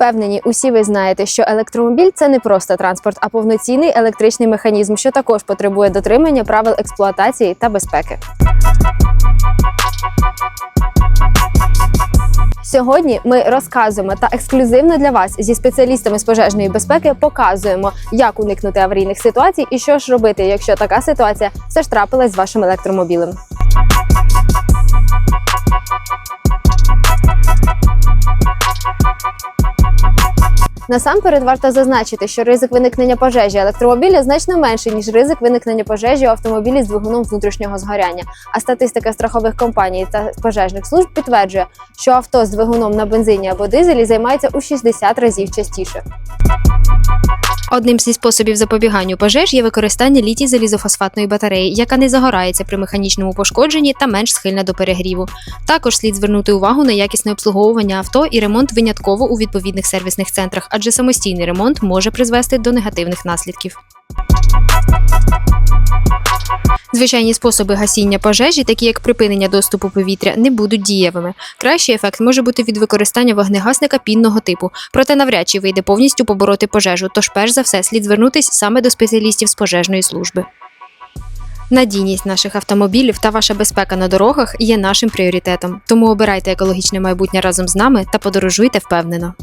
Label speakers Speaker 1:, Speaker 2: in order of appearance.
Speaker 1: впевнені, усі ви знаєте, що електромобіль це не просто транспорт, а повноцінний електричний механізм, що також потребує дотримання правил експлуатації та безпеки. Сьогодні ми розказуємо та ексклюзивно для вас зі спеціалістами з пожежної безпеки показуємо, як уникнути аварійних ситуацій і що ж робити, якщо така ситуація все ж трапилась з вашим електромобілем. Насамперед варто зазначити, що ризик виникнення пожежі електромобіля значно менший, ніж ризик виникнення пожежі автомобілі з двигуном внутрішнього згоряння. А статистика страхових компаній та пожежних служб підтверджує, що авто з двигуном на бензині або дизелі займається у 60 разів частіше.
Speaker 2: Одним зі способів запобіганню пожеж є використання літій залізофосфатної батареї, яка не загорається при механічному пошкодженні та менш схильна до перегріву. Також слід звернути увагу на якісне обслуговування авто і ремонт винятково у відповідних сервісних центрах, адже самостійний ремонт може призвести до негативних наслідків. Звичайні способи гасіння пожежі, такі як припинення доступу повітря, не будуть дієвими. Кращий ефект може бути від використання вогнегасника пінного типу, проте навряд чи вийде повністю побороти пожежу, тож перш за все слід звернутися саме до спеціалістів з пожежної служби. Надійність наших автомобілів та ваша безпека на дорогах є нашим пріоритетом. Тому обирайте екологічне майбутнє разом з нами та подорожуйте впевнено.